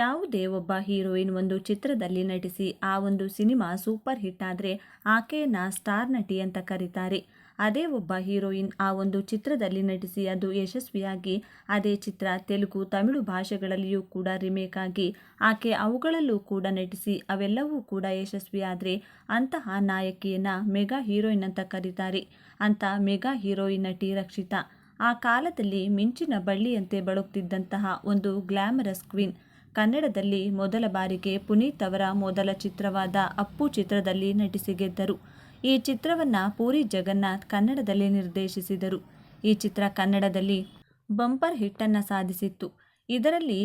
ಯಾವುದೇ ಒಬ್ಬ ಹೀರೋಯಿನ್ ಒಂದು ಚಿತ್ರದಲ್ಲಿ ನಟಿಸಿ ಆ ಒಂದು ಸಿನಿಮಾ ಸೂಪರ್ ಹಿಟ್ ಆದರೆ ಆಕೆಯನ್ನ ಸ್ಟಾರ್ ನಟಿ ಅಂತ ಕರೀತಾರೆ. ಅದೇ ಒಬ್ಬ ಹೀರೋಯಿನ್ ಆ ಒಂದು ಚಿತ್ರದಲ್ಲಿ ನಟಿಸಿ ಅದು ಯಶಸ್ವಿಯಾಗಿ ಅದೇ ಚಿತ್ರ ತೆಲುಗು, ತಮಿಳು ಭಾಷೆಗಳಲ್ಲಿಯೂ ಕೂಡ ರಿಮೇಕ್ ಆಗಿ ಆಕೆ ಅವುಗಳಲ್ಲೂ ಕೂಡ ನಟಿಸಿ ಅವೆಲ್ಲವೂ ಕೂಡ ಯಶಸ್ವಿಯಾದರೆ ಅಂತಹ ನಾಯಕಿಯನ್ನ ಮೆಗಾ ಹೀರೋಯಿನ್ ಅಂತ ಕರೀತಾರೆ. ಅಂತ ಮೆಗಾ ಹೀರೋಯಿನ್ ನಟಿ ರಕ್ಷಿತಾ. ಆ ಕಾಲದಲ್ಲಿ ಮಿಂಚಿನ ಬಳ್ಳಿಯಂತೆ ಬಳುಕ್ತಿದ್ದಂತಹ ಒಂದು ಗ್ಲಾಮರಸ್ ಕ್ವೀನ್. ಕನ್ನಡದಲ್ಲಿ ಮೊದಲ ಬಾರಿಗೆ ಪುನೀತ್ ಅವರ ಮೊದಲ ಚಿತ್ರವಾದ ಅಪ್ಪು ಚಿತ್ರದಲ್ಲಿ ನಟಿಸಿ ಗೆದ್ದರು ಈ ಚಿತ್ರವನ್ನು ಪೂರಿ ಜಗನ್ನಾಥ್ ಕನ್ನಡದಲ್ಲಿ ನಿರ್ದೇಶಿಸಿದರು. ಈ ಚಿತ್ರ ಕನ್ನಡದಲ್ಲಿ ಬಂಪರ್ ಹಿಟ್ಟನ್ನು ಸಾಧಿಸಿತ್ತು. ಇದರಲ್ಲಿ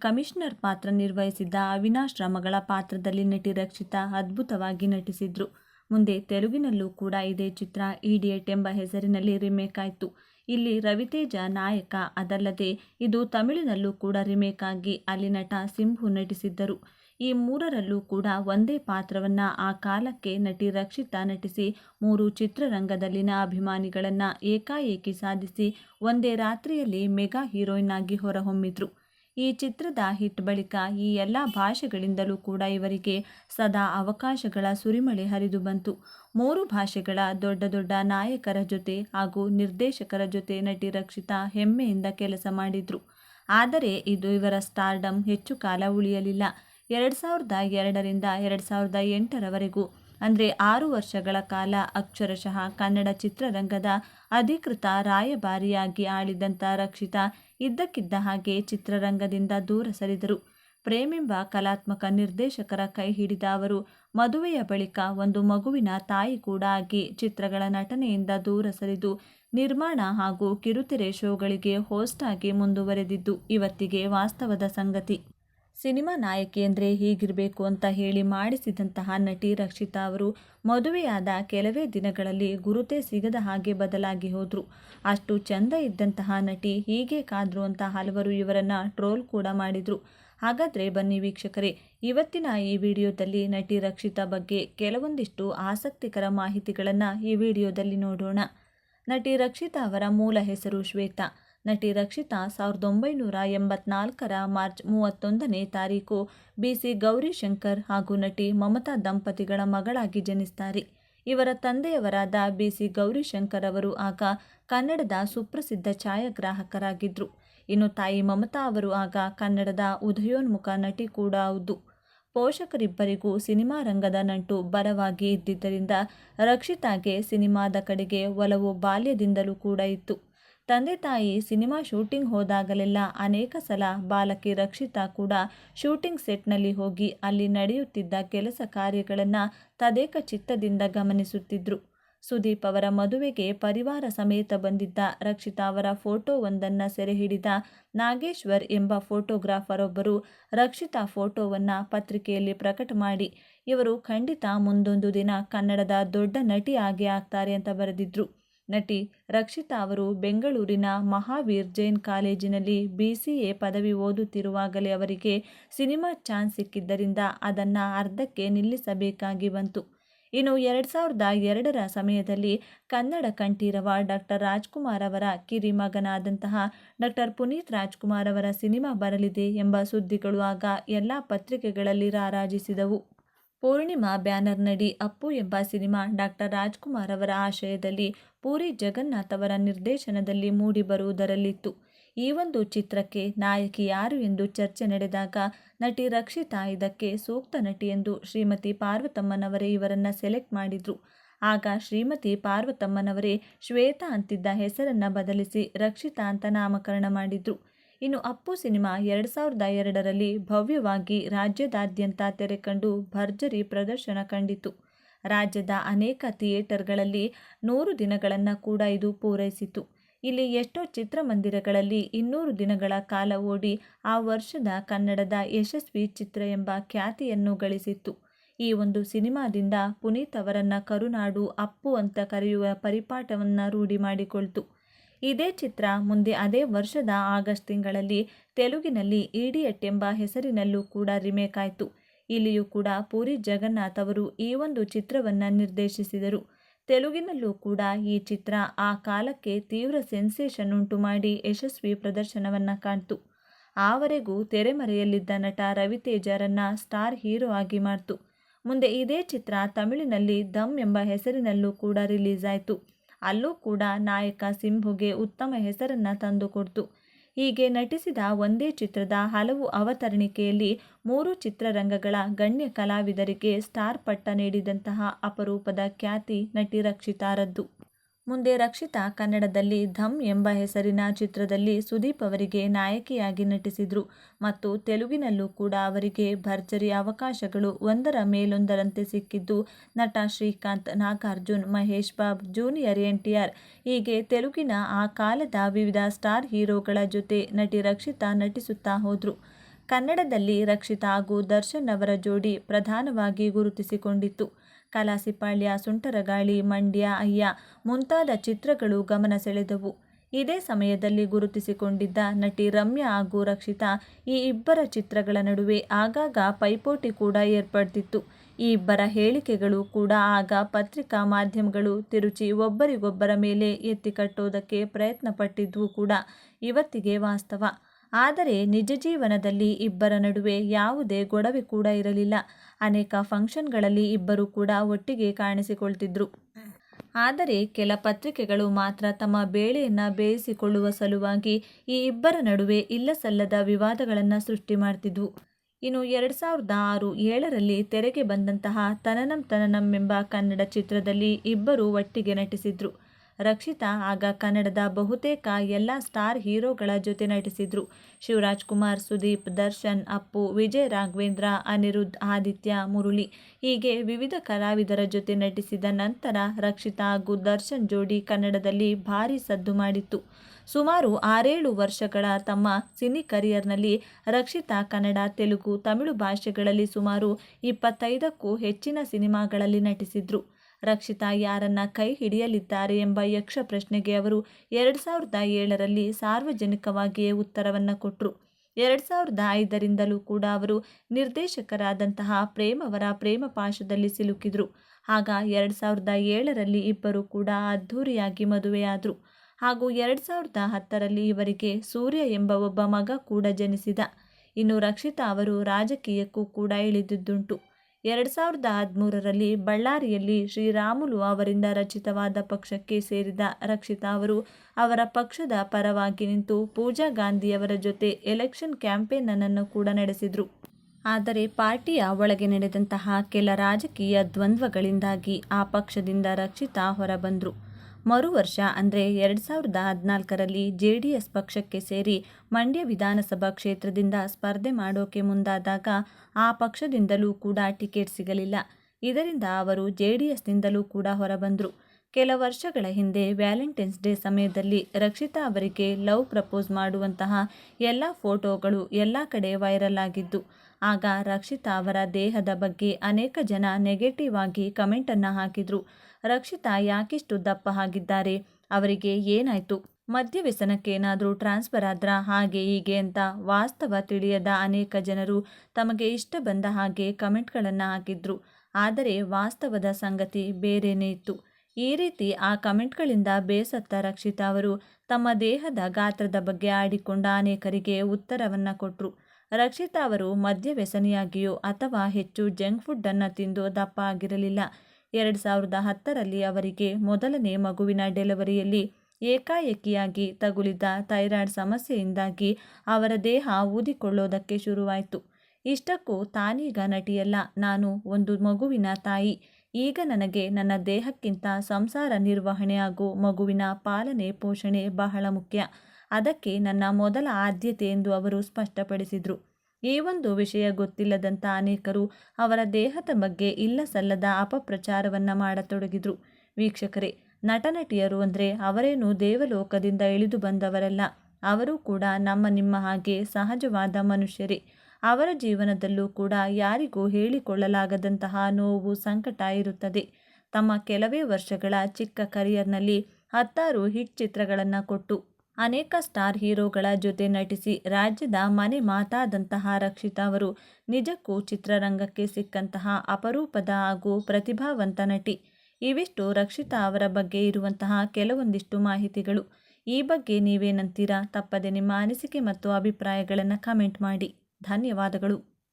ಕಮಿಷನರ್ ಪಾತ್ರ ನಿರ್ವಹಿಸಿದ್ದ ಅವಿನಾಶ್ ರಮಗಳ ಪಾತ್ರದಲ್ಲಿ ನಟಿ ರಕ್ಷಿತಾ ಅದ್ಭುತವಾಗಿ ನಟಿಸಿದ್ರು. ಮುಂದೆ ತೆಲುಗಿನಲ್ಲೂ ಕೂಡ ಇದೇ ಚಿತ್ರ ಇಡಿಯಟ್ ಎಂಬ ಹೆಸರಿನಲ್ಲಿ ರಿಮೇಕ್ ಆಯಿತು. ಇಲ್ಲಿ ರವಿತೇಜ ನಾಯಕ, ಅದಲ್ಲದೆ ಇದು ತಮಿಳಿನಲ್ಲೂ ಕೂಡ ರಿಮೇಕ್ ಆಗಿ ಅಲ್ಲಿ ನಟ ಸಿಂಹು ನಟಿಸಿದ್ದರು. ಈ ಮೂರರಲ್ಲೂ ಕೂಡ ಒಂದೇ ಪಾತ್ರವನ್ನ ಆ ಕಾಲಕ್ಕೆ ನಟಿ ರಕ್ಷಿತಾ ನಟಿಸಿ ಮೂರು ಚಿತ್ರರಂಗದಲ್ಲಿನ ಅಭಿಮಾನಿಗಳನ್ನು ಏಕಾಏಕಿ ಸಾಧಿಸಿ ಒಂದೇ ರಾತ್ರಿಯಲ್ಲಿ ಮೆಗಾ ಹೀರೋಯಿನ್ ಆಗಿ ಹೊರಹೊಮ್ಮಿದ್ರು. ಈ ಚಿತ್ರದ ಹಿಟ್ ಬಳಿಕ ಈ ಎಲ್ಲ ಭಾಷೆಗಳಿಂದಲೂ ಕೂಡ ಇವರಿಗೆ ಸದಾ ಅವಕಾಶಗಳ ಸುರಿಮಳೆ ಹರಿದು ಬಂತು. ಮೂರು ಭಾಷೆಗಳ ದೊಡ್ಡ ದೊಡ್ಡ ನಾಯಕರ ಜೊತೆ ಹಾಗೂ ನಿರ್ದೇಶಕರ ಜೊತೆ ನಟಿ ರಕ್ಷಿತಾ ಹೆಮ್ಮೆಯಿಂದ ಕೆಲಸ ಮಾಡಿದ್ರು. ಆದರೆ ಇದು ಇವರ ಸ್ಟಾರ್ಡಮ್ ಹೆಚ್ಚು ಕಾಲ ಉಳಿಯಲಿಲ್ಲ. ಎರಡು ಸಾವಿರದ ಎರಡರಿಂದ ಎರಡು ಸಾವಿರದ ಎಂಟರವರೆಗೂ, ಅಂದರೆ ಆರು ವರ್ಷಗಳ ಕಾಲ ಅಕ್ಷರಶಃ ಕನ್ನಡ ಚಿತ್ರರಂಗದ ಅಧಿಕೃತ ರಾಯಭಾರಿಯಾಗಿ ಆಳಿದಂಥ ರಕ್ಷಿತಾ ಇದ್ದಕ್ಕಿದ್ದ ಹಾಗೆ ಚಿತ್ರರಂಗದಿಂದ ದೂರ ಸರಿದರು. ಪ್ರೇಮೆಂಬ ಕಲಾತ್ಮಕ ನಿರ್ದೇಶಕರ ಕೈ ಹಿಡಿದ ಅವರು, ಮದುವೆಯ ಬಳಿಕ ಒಂದು ಮಗುವಿನ ತಾಯಿ ಕೂಡ ಆಗಿ ಚಿತ್ರಗಳ ನಟನೆಯಿಂದ ದೂರ ಸರಿದು, ನಿರ್ಮಾಣ ಹಾಗೂ ಕಿರುತೆರೆ ಶೋಗಳಿಗೆ ಹೋಸ್ಟ್ ಆಗಿ ಮುಂದುವರೆದಿದ್ದು ಇವತ್ತಿಗೆ ವಾಸ್ತವದ ಸಂಗತಿ. ಸಿನಿಮಾ ನಾಯಕಿ ಅಂದರೆ ಹೀಗಿರಬೇಕು ಅಂತ ಹೇಳಿ ಮಾಡಿಸಿದಂತಹ ನಟಿ ರಕ್ಷಿತಾ ಅವರು ಮದುವೆಯಾದ ಕೆಲವೇ ದಿನಗಳಲ್ಲಿ ಗುರುತೇ ಸಿಗದ ಹಾಗೆ ಬದಲಾಗಿ ಹೋದರು. ಅಷ್ಟು ಚಂದ ಇದ್ದಂತಹ ನಟಿ ಹೀಗೆ ಕಾದ್ರು ಅಂತ ಹಲವರು ಇವರನ್ನು ಟ್ರೋಲ್ ಕೂಡ ಮಾಡಿದರು. ಹಾಗಾದರೆ ಬನ್ನಿ ವೀಕ್ಷಕರೇ, ಇವತ್ತಿನ ಈ ವಿಡಿಯೋದಲ್ಲಿ ನಟಿ ರಕ್ಷಿತಾ ಬಗ್ಗೆ ಕೆಲವೊಂದಿಷ್ಟು ಆಸಕ್ತಿಕರ ಮಾಹಿತಿಗಳನ್ನು ಈ ವಿಡಿಯೋದಲ್ಲಿ ನೋಡೋಣ. ನಟಿ ರಕ್ಷಿತಾ ಅವರ ಮೂಲ ಹೆಸರು ಶ್ವೇತಾ. ನಟಿ ರಕ್ಷಿತಾ ಸಾವಿರದ ಒಂಬೈನೂರ ಎಂಬತ್ನಾಲ್ಕರ ಮಾರ್ಚ್ ಮೂವತ್ತೊಂದನೇ ತಾರೀಕು ಬಿ ಸಿ ಗೌರಿಶಂಕರ್ ಹಾಗೂ ನಟಿ ಮಮತಾ ದಂಪತಿಗಳ ಮಗಳಾಗಿ ಜನಿಸ್ತಾರೆ. ಇವರ ತಂದೆಯವರಾದ ಬಿ ಸಿ ಗೌರಿಶಂಕರ್ ಅವರು ಆಗ ಕನ್ನಡದ ಸುಪ್ರಸಿದ್ಧ ಛಾಯಾಗ್ರಾಹಕರಾಗಿದ್ದರು ಇನ್ನು ತಾಯಿ ಮಮತಾ ಅವರು ಆಗ ಕನ್ನಡದ ಉದಯೋನ್ಮುಖ ನಟಿ ಕೂಡ ಹೌದು ಪೋಷಕರಿಬ್ಬರಿಗೂ ಸಿನಿಮಾ ರಂಗದ ನಂಟು ಬಲವಾಗಿ ಇದ್ದಿದ್ದರಿಂದ ರಕ್ಷಿತಾಗೆ ಸಿನಿಮಾದ ಕಡೆಗೆ ಒಲವು ಬಾಲ್ಯದಿಂದಲೂ ಕೂಡ ಇತ್ತು. ತಂದೆ ತಾಯಿ ಸಿನಿಮಾ ಶೂಟಿಂಗ್ ಹೋದಾಗಲೆಲ್ಲ ಅನೇಕ ಸಲ ಬಾಲಕಿ ರಕ್ಷಿತಾ ಕೂಡ ಶೂಟಿಂಗ್ ಸೆಟ್ನಲ್ಲಿ ಹೋಗಿ ಅಲ್ಲಿ ನಡೆಯುತ್ತಿದ್ದ ಕೆಲಸ ಕಾರ್ಯಗಳನ್ನು ತದೇಕ ಚಿತ್ತದಿಂದ ಗಮನಿಸುತ್ತಿದ್ದರು ಸುದೀಪ್ ಅವರ ಮದುವೆಗೆ ಪರಿವಾರ ಸಮೇತ ಬಂದಿದ್ದ ರಕ್ಷಿತಾ ಅವರ ಫೋಟೋವೊಂದನ್ನು ಸೆರೆ ಹಿಡಿದ ನಾಗೇಶ್ವರ್ ಎಂಬ ಫೋಟೋಗ್ರಾಫರ್ ಒಬ್ಬರು ರಕ್ಷಿತಾ ಫೋಟೋವನ್ನು ಪತ್ರಿಕೆಯಲ್ಲಿ ಪ್ರಕಟ ಮಾಡಿ, ಇವರು ಖಂಡಿತ ಮುಂದೊಂದು ದಿನ ಕನ್ನಡದ ದೊಡ್ಡ ನಟಿ ಆಗೇ ಆಗ್ತಾರೆ ಅಂತ ಬರೆದಿದ್ರು. ನಟಿ ರಕ್ಷಿತಾ ಅವರು ಬೆಂಗಳೂರಿನ ಮಹಾವೀರ್ ಜೈನ್ ಕಾಲೇಜಿನಲ್ಲಿ ಬಿ ಸಿ ಎ ಪದವಿ ಓದುತ್ತಿರುವಾಗಲೇ ಅವರಿಗೆ ಸಿನಿಮಾ ಚಾನ್ಸ್ ಸಿಕ್ಕಿದ್ದರಿಂದ ಅದನ್ನು ಅರ್ಧಕ್ಕೆ ನಿಲ್ಲಿಸಬೇಕಾಗಿ ಬಂತು. ಇನ್ನು ಎರಡು ಸಾವಿರದ ಎರಡರ ಸಮಯದಲ್ಲಿ ಕನ್ನಡ ಕಂಠೀರವ ಡಾಕ್ಟರ್ ರಾಜ್ಕುಮಾರ್ ಅವರ ಕಿರಿ ಮಗನಾದಂತಹ ಡಾಕ್ಟರ್ ಪುನೀತ್ ರಾಜ್ಕುಮಾರ್ ಅವರ ಸಿನಿಮಾ ಬರಲಿದೆ ಎಂಬ ಸುದ್ದಿಗಳು ಆಗ ಎಲ್ಲ ಪತ್ರಿಕೆಗಳಲ್ಲಿ ರಾರಾಜಿಸಿದವು. ಪೂರ್ಣಿಮಾ ಬ್ಯಾನರ್ನಡಿ ಅಪ್ಪು ಎಂಬ ಸಿನಿಮಾ ಡಾಕ್ಟರ್ ರಾಜ್ಕುಮಾರ್ ಅವರ ಆಶಯದಲ್ಲಿ ಪೂರಿ ಜಗನ್ನಾಥ್ ಅವರ ನಿರ್ದೇಶನದಲ್ಲಿ ಮೂಡಿಬರುವುದರಲ್ಲಿತ್ತು ಈ ಒಂದು ಚಿತ್ರಕ್ಕೆ ನಾಯಕಿ ಯಾರು ಎಂದು ಚರ್ಚೆ ನಡೆದಾಗ ನಟಿ ರಕ್ಷಿತಾ ಇದಕ್ಕೆ ಸೂಕ್ತ ನಟಿ ಎಂದು ಶ್ರೀಮತಿ ಪಾರ್ವತಮ್ಮನವರೇ ಇವರನ್ನು ಸೆಲೆಕ್ಟ್ ಮಾಡಿದರು. ಆಗ ಶ್ರೀಮತಿ ಪಾರ್ವತಮ್ಮನವರೇ ಶ್ವೇತಾ ಅಂತಿದ್ದ ಹೆಸರನ್ನು ಬದಲಿಸಿ ರಕ್ಷಿತಾ ಅಂತ ನಾಮಕರಣ ಮಾಡಿದ್ರು. ಇನ್ನು ಅಪ್ಪು ಸಿನಿಮಾ ಎರಡು ಸಾವಿರದ ಎರಡರಲ್ಲಿ ಭವ್ಯವಾಗಿ ರಾಜ್ಯದಾದ್ಯಂತ ತೆರೆಕಂಡು ಭರ್ಜರಿ ಪ್ರದರ್ಶನ ಕಂಡಿತು. ರಾಜ್ಯದ ಅನೇಕ ಥಿಯೇಟರ್ಗಳಲ್ಲಿ ನೂರು ದಿನಗಳನ್ನು ಕೂಡ ಇದು ಪೂರೈಸಿತು. ಇಲ್ಲಿ ಎಷ್ಟೋ ಚಿತ್ರಮಂದಿರಗಳಲ್ಲಿ ಇನ್ನೂರು ದಿನಗಳ ಕಾಲ ಓಡಿ ಆ ವರ್ಷದ ಕನ್ನಡದ ಯಶಸ್ವಿ ಚಿತ್ರ ಎಂಬ ಖ್ಯಾತಿಯನ್ನು ಗಳಿಸಿತ್ತು. ಈ ಒಂದು ಸಿನಿಮಾದಿಂದ ಪುನೀತ್ ಅವರನ್ನು ಕರುನಾಡು ಅಪ್ಪು ಅಂತ ಕರೆಯುವ ಪರಿಪಾಠವನ್ನು ರೂಢಿ ಮಾಡಿಕೊಳ್ತು. ಇದೇ ಚಿತ್ರ ಮುಂದೆ ಅದೇ ವರ್ಷದ ಆಗಸ್ಟ್ ತಿಂಗಳಲ್ಲಿ ತೆಲುಗಿನಲ್ಲಿ ಈಡಿಯಟ್ ಎಂಬ ಹೆಸರಿನಲ್ಲೂ ಕೂಡ ರಿಮೇಕ್ ಆಯಿತು. ಇಲ್ಲಿಯೂ ಕೂಡ ಪೂರಿ ಜಗನ್ನಾಥ್ ಅವರು ಈ ಒಂದು ಚಿತ್ರವನ್ನು ನಿರ್ದೇಶಿಸಿದರು. ತೆಲುಗಿನಲ್ಲೂ ಕೂಡ ಈ ಚಿತ್ರ ಆ ಕಾಲಕ್ಕೆ ತೀವ್ರ ಸೆನ್ಸೇಷನ್ ಉಂಟು ಮಾಡಿ ಯಶಸ್ವಿ ಪ್ರದರ್ಶನವನ್ನು ಕಾಣ್ತು. ಆವರೆಗೂ ತೆರೆಮರೆಯಲ್ಲಿದ್ದ ನಟ ರವಿತೇಜರನ್ನ ಸ್ಟಾರ್ ಹೀರೋ ಆಗಿ ಮಾಡ್ತು. ಮುಂದೆ ಇದೇ ಚಿತ್ರ ತಮಿಳಿನಲ್ಲಿ ದಮ್ ಎಂಬ ಹೆಸರಿನಲ್ಲೂ ಕೂಡ ರಿಲೀಸ್ ಆಯಿತು. ಅಲ್ಲೂ ಕೂಡ ನಾಯಕ ಸಿಂಭುಗೆ ಉತ್ತಮ ಹೆಸರನ್ನು ತಂದುಕೊಡ್ತು. ಹೀಗೆ ನಟಿಸಿದ ಒಂದೇ ಚಿತ್ರದ ಹಲವು ಅವತರಣಿಕೆಯಲ್ಲಿ ಮೂರು ಚಿತ್ರರಂಗಗಳ ಗಣ್ಯ ಕಲಾವಿದರಿಗೆ ಸ್ಟಾರ್ ಪಟ್ಟ ನೀಡಿದಂತಹ ಅಪರೂಪದ ಖ್ಯಾತಿ ನಟಿ ರಕ್ಷಿತಾರದ್ದು. ಮುಂದೆ ರಕ್ಷಿತಾ ಕನ್ನಡದಲ್ಲಿ ಧಮ್ ಎಂಬ ಹೆಸರಿನ ಚಿತ್ರದಲ್ಲಿ ಸುದೀಪ್ ಅವರಿಗೆ ನಾಯಕಿಯಾಗಿ ನಟಿಸಿದ್ರು ಮತ್ತು ತೆಲುಗಿನಲ್ಲೂ ಕೂಡ ಅವರಿಗೆ ಭರ್ಜರಿ ಅವಕಾಶಗಳು ಒಂದರ ಮೇಲೊಂದರಂತೆ ಸಿಕ್ಕಿದ್ದು ನಟ ಶ್ರೀಕಾಂತ್, ನಾಗಾರ್ಜುನ್, ಮಹೇಶ್ ಬಾಬ್ ಜೂನಿಯರ್ ಎನ್ ಟಿ ಆರ್ ಹೀಗೆ ತೆಲುಗಿನ ಆ ಕಾಲದ ವಿವಿಧ ಸ್ಟಾರ್ ಹೀರೋಗಳ ಜೊತೆ ನಟಿ ರಕ್ಷಿತಾ ನಟಿಸುತ್ತಾ ಹೋದ್ರು. ಕನ್ನಡದಲ್ಲಿ ರಕ್ಷಿತಾ ಹಾಗೂ ದರ್ಶನ್ ಅವರ ಜೋಡಿ ಪ್ರಧಾನವಾಗಿ ಗುರುತಿಸಿಕೊಂಡಿತ್ತು. ಕಲಾಸಿಪಾಳ್ಯ ಸುಂಟರಗಾಳಿ, ಮಂಡ್ಯ, ಅಯ್ಯ ಮುಂತಾದ ಚಿತ್ರಗಳು ಗಮನ ಸೆಳೆದವು. ಇದೇ ಸಮಯದಲ್ಲಿ ಗುರುತಿಸಿಕೊಂಡಿದ್ದ ನಟಿ ರಮ್ಯಾ ಹಾಗೂ ರಕ್ಷಿತಾ ಈ ಇಬ್ಬರ ಚಿತ್ರಗಳ ನಡುವೆ ಆಗಾಗ ಪೈಪೋಟಿ ಕೂಡ ಏರ್ಪಡ್ತಿತ್ತು. ಈ ಇಬ್ಬರ ಹೇಳಿಕೆಗಳು ಕೂಡ ಆಗ ಪತ್ರಿಕಾ ಮಾಧ್ಯಮಗಳು ತಿರುಚಿ ಒಬ್ಬರಿಗೊಬ್ಬರ ಮೇಲೆ ಎತ್ತಿ ಕಟ್ಟೋದಕ್ಕೆ ಪ್ರಯತ್ನ ಪಟ್ಟಿದ್ವು ಕೂಡ. ಇವತ್ತಿಗೆ ವಾಸ್ತವ. ಆದರೆ ನಿಜ ಜೀವನದಲ್ಲಿ ಇಬ್ಬರ ನಡುವೆ ಯಾವುದೇ ಗೊಡವೆ ಕೂಡ ಇರಲಿಲ್ಲ. ಅನೇಕ ಫಂಕ್ಷನ್ಗಳಲ್ಲಿ ಇಬ್ಬರು ಕೂಡ ಒಟ್ಟಿಗೆ ಕಾಣಿಸಿಕೊಳ್ತಿದ್ರು. ಆದರೆ ಕೆಲ ಪತ್ರಿಕೆಗಳು ಮಾತ್ರ ತಮ್ಮ ಬೇಳೆಯನ್ನು ಬೇಯಿಸಿಕೊಳ್ಳುವ ಸಲುವಾಗಿ ಈ ಇಬ್ಬರ ನಡುವೆ ಇಲ್ಲಸಲ್ಲದ ವಿವಾದಗಳನ್ನು ಸೃಷ್ಟಿ ಮಾಡ್ತಿದ್ವು. ಇನ್ನು ಎರಡು ಸಾವಿರದ ಆರು ಏಳರಲ್ಲಿ ತೆರೆಗೆ ಬಂದಂತಹ ತನನಂ ತನನಂ ಎಂಬ ಕನ್ನಡ ಚಿತ್ರದಲ್ಲಿ ಇಬ್ಬರು ಒಟ್ಟಿಗೆ ನಟಿಸಿದ್ರು. ರಕ್ಷಿತಾ, ಆಗ ಕನ್ನಡದ ಬಹುತೇಕ ಎಲ್ಲ ಸ್ಟಾರ್ ಹೀರೋಗಳ ಜೊತೆ ನಟಿಸಿದ್ರು. ಶಿವರಾಜ್ ಕುಮಾರ್ ಸುದೀಪ್, ದರ್ಶನ್, ಅಪ್ಪು, ವಿಜಯ್, ರಾಘವೇಂದ್ರ, ಅನಿರುದ್ಧ್, ಆದಿತ್ಯ, ಮುರುಳಿ ಹೀಗೆ ವಿವಿಧ ಕಲಾವಿದರ ಜೊತೆ ನಟಿಸಿದ ನಂತರ ರಕ್ಷಿತಾ ಹಾಗೂ ದರ್ಶನ್ ಜೋಡಿ ಕನ್ನಡದಲ್ಲಿ ಭಾರಿ ಸದ್ದು ಮಾಡಿತ್ತು. ಸುಮಾರು ಆರೇಳು ವರ್ಷಗಳ ತಮ್ಮ ಸಿನಿ ಕರಿಯರ್ನಲ್ಲಿ ರಕ್ಷಿತಾ ಕನ್ನಡ, ತೆಲುಗು, ತಮಿಳು ಭಾಷೆಗಳಲ್ಲಿ ಸುಮಾರು ಇಪ್ಪತ್ತೈದಕ್ಕೂ ಹೆಚ್ಚಿನ ಸಿನಿಮಾಗಳಲ್ಲಿ ನಟಿಸಿದ್ರು. ರಕ್ಷಿತಾ ಯಾರನ್ನ ಕೈ ಹಿಡಿಯಲಿದ್ದಾರೆ ಎಂಬ ಯಕ್ಷ ಪ್ರಶ್ನೆಗೆ ಅವರು ಎರಡು ಸಾವಿರದ ಏಳರಲ್ಲಿ ಸಾರ್ವಜನಿಕವಾಗಿಯೇ ಉತ್ತರವನ್ನು ಕೊಟ್ಟರು ಎರಡು ಸಾವಿರದ ಐದರಿಂದಲೂ ಕೂಡ ಅವರು ನಿರ್ದೇಶಕರಾದಂತಹ ಪ್ರೇಮವರ ಪ್ರೇಮ ಪಾಶದಲ್ಲಿ ಸಿಲುಕಿದ್ರು. ಆಗ ಎರಡು ಸಾವಿರದ ಏಳರಲ್ಲಿ ಇಬ್ಬರು ಕೂಡ ಅದ್ಧೂರಿಯಾಗಿ ಮದುವೆಯಾದರು. ಹಾಗೂ ಎರಡು ಸಾವಿರದ ಹತ್ತರಲ್ಲಿ ಇವರಿಗೆ ಸೂರ್ಯ ಎಂಬ ಒಬ್ಬ ಮಗ ಕೂಡ ಜನಿಸಿದ. ಇನ್ನು ರಕ್ಷಿತಾ ಅವರು ರಾಜಕೀಯಕ್ಕೂ ಕೂಡ ಇಳಿದಿದ್ದುಂಟು. ಎರಡು ಸಾವಿರದ ಹದಿಮೂರರಲ್ಲಿ ಬಳ್ಳಾರಿಯಲ್ಲಿ ಶ್ರೀರಾಮುಲು ಅವರಿಂದ ರಚಿತವಾದ ಪಕ್ಷಕ್ಕೆ ಸೇರಿದ ರಕ್ಷಿತಾ ಅವರು ಅವರ ಪಕ್ಷದ ಪರವಾಗಿ ನಿಂತು ಪೂಜಾ ಗಾಂಧಿಯವರ ಜೊತೆ ಎಲೆಕ್ಷನ್ ಕ್ಯಾಂಪೇನನ್ನು ಕೂಡ ನಡೆಸಿದರು. ಆದರೆ ಪಾರ್ಟಿಯ ಒಳಗೆ ನಡೆದಂತಹ ಕೆಲ ರಾಜಕೀಯ ದ್ವಂದ್ವಗಳಿಂದಾಗಿ ಆ ಪಕ್ಷದಿಂದ ರಕ್ಷಿತಾ ಹೊರಬಂದರು. ಮರು ವರ್ಷ ಅಂದರೆ ಎರಡು ಸಾವಿರದ ಹದಿನಾಲ್ಕರಲ್ಲಿ ಜೆ ಡಿ ಎಸ್ ಪಕ್ಷಕ್ಕೆ ಸೇರಿ ಮಂಡ್ಯ ವಿಧಾನಸಭಾ ಕ್ಷೇತ್ರದಿಂದ ಸ್ಪರ್ಧೆ ಮಾಡೋಕೆ ಮುಂದಾದಾಗ ಆ ಪಕ್ಷದಿಂದಲೂ ಕೂಡ ಟಿಕೆಟ್ ಸಿಗಲಿಲ್ಲ. ಇದರಿಂದ ಅವರು ಜೆ ಡಿ ಎಸ್ನಿಂದಲೂ ಕೂಡ ಹೊರಬಂದರು. ಕೆಲ ವರ್ಷಗಳ ಹಿಂದೆ ವ್ಯಾಲೆಂಟೈನ್ಸ್ ಡೇ ಸಮಯದಲ್ಲಿ ರಕ್ಷಿತಾ ಅವರಿಗೆ ಲವ್ ಪ್ರಪೋಸ್ ಮಾಡುವಂತಹ ಎಲ್ಲ ಫೋಟೋಗಳು ಎಲ್ಲ ಕಡೆ ವೈರಲ್ ಆಗಿದ್ದು, ಆಗ ರಕ್ಷಿತಾ ಅವರ ದೇಹದ ಬಗ್ಗೆ ಅನೇಕ ಜನ ನೆಗೆಟಿವ್ ಆಗಿ ಕಮೆಂಟನ್ನು ಹಾಕಿದರು. ರಕ್ಷಿತಾ ಯಾಕಿಷ್ಟು ದಪ್ಪ ಆಗಿದ್ದಾರೆ? ಅವರಿಗೆ ಏನಾಯಿತು? ಮದ್ಯ ವ್ಯಸನಕ್ಕೆ ಏನಾದರೂ ಟ್ರಾನ್ಸ್ಫರ್ ಆದ್ರ? ಹಾಗೆ ಹೀಗೆ ಅಂತ ವಾಸ್ತವ ತಿಳಿಯದ ಅನೇಕ ಜನರು ತಮಗೆ ಇಷ್ಟ ಬಂದ ಹಾಗೆ ಕಮೆಂಟ್ಗಳನ್ನು ಹಾಕಿದ್ರು. ಆದರೆ ವಾಸ್ತವದ ಸಂಗತಿ ಬೇರೇನೇ ಇತ್ತು. ಈ ರೀತಿ ಆ ಕಮೆಂಟ್ಗಳಿಂದ ಬೇಸತ್ತ ರಕ್ಷಿತಾ ಅವರು ತಮ್ಮ ದೇಹದ ಗಾತ್ರದ ಬಗ್ಗೆ ಆಡಿಕೊಂಡ ಅನೇಕರಿಗೆ ಉತ್ತರವನ್ನು ಕೊಟ್ಟರು ರಕ್ಷಿತಾ ಅವರು ಮದ್ಯವ್ಯಸನಿಯಾಗಿಯೋ ಅಥವಾ ಹೆಚ್ಚು ಜಂಕ್ ಫುಡ್ಡನ್ನು ತಿಂದು ದಪ್ಪ ಆಗಿರಲಿಲ್ಲ. ಎರಡು ಸಾವಿರದ ಹತ್ತರಲ್ಲಿ ಅವರಿಗೆ ಮೊದಲನೇ ಮಗುವಿನ ಡೆಲಿವರಿಯಲ್ಲಿ ಏಕಾಏಕಿಯಾಗಿ ತಗುಲಿದ ಥೈರಾಯ್ಡ್ ಸಮಸ್ಯೆಯಿಂದಾಗಿ ಅವರ ದೇಹ ಊದಿಕೊಳ್ಳೋದಕ್ಕೆ ಶುರುವಾಯಿತು. ಇಷ್ಟಕ್ಕೂ ತಾನೀಗ ನಟಿಯಲ್ಲ, ನಾನು ಒಂದು ಮಗುವಿನ ತಾಯಿ. ಈಗ ನನಗೆ ನನ್ನ ದೇಹಕ್ಕಿಂತ ಸಂಸಾರ ನಿರ್ವಹಣೆ ಹಾಗೂ ಮಗುವಿನ ಪಾಲನೆ ಪೋಷಣೆ ಬಹಳ ಮುಖ್ಯ. ಅದಕ್ಕೆ ನನ್ನ ಮೊದಲ ಆದ್ಯತೆ ಎಂದು ಅವರು ಸ್ಪಷ್ಟಪಡಿಸಿದರು. ಈ ಒಂದು ವಿಷಯ ಗೊತ್ತಿಲ್ಲದಂಥ ಅನೇಕರು ಅವರ ದೇಹದ ಬಗ್ಗೆ ಇಲ್ಲ ಸಲ್ಲದ ಅಪಪ್ರಚಾರವನ್ನು ಮಾಡತೊಡಗಿದ್ರು. ವೀಕ್ಷಕರೇ, ನಟನಟಿಯರು ಅಂದರೆ ಅವರೇನು ದೇವಲೋಕದಿಂದ ಇಳಿದು ಬಂದವರಲ್ಲ. ಅವರು ಕೂಡ ನಮ್ಮ ನಿಮ್ಮ ಹಾಗೆ ಸಹಜವಾದ ಮನುಷ್ಯರೇ. ಅವರ ಜೀವನದಲ್ಲೂ ಕೂಡ ಯಾರಿಗೂ ಹೇಳಿಕೊಳ್ಳಲಾಗದಂತಹ ನೋವು, ಸಂಕಟ ಇರುತ್ತದೆ. ತಮ್ಮ ಕೆಲವೇ ವರ್ಷಗಳ ಚಿಕ್ಕ ಕರಿಯರ್ನಲ್ಲಿ ಹತ್ತಾರು ಹಿಟ್ ಚಿತ್ರಗಳನ್ನು ಕೊಟ್ಟು ಅನೇಕ ಸ್ಟಾರ್ ಹೀರೋಗಳ ಜೊತೆ ನಟಿಸಿ ರಾಜ್ಯದ ಮನೆ ಮಾತಾದಂತಹ ರಕ್ಷಿತಾ ಅವರು ನಿಜಕ್ಕೂ ಚಿತ್ರರಂಗಕ್ಕೆ ಸಿಕ್ಕಂತಹ ಅಪರೂಪದ ಹಾಗೂ ಪ್ರತಿಭಾವಂತ ನಟಿ. ಇವಿಷ್ಟು ರಕ್ಷಿತಾ ಅವರ ಬಗ್ಗೆ ಇರುವಂತಹ ಕೆಲವೊಂದಿಷ್ಟು ಮಾಹಿತಿಗಳು. ಈ ಬಗ್ಗೆ ನೀವೇನಂತೀರಾ? ತಪ್ಪದೆ ನಿಮ್ಮ ಅನಿಸಿಕೆ ಮತ್ತು ಅಭಿಪ್ರಾಯಗಳನ್ನು ಕಮೆಂಟ್ ಮಾಡಿ. ಧನ್ಯವಾದಗಳು.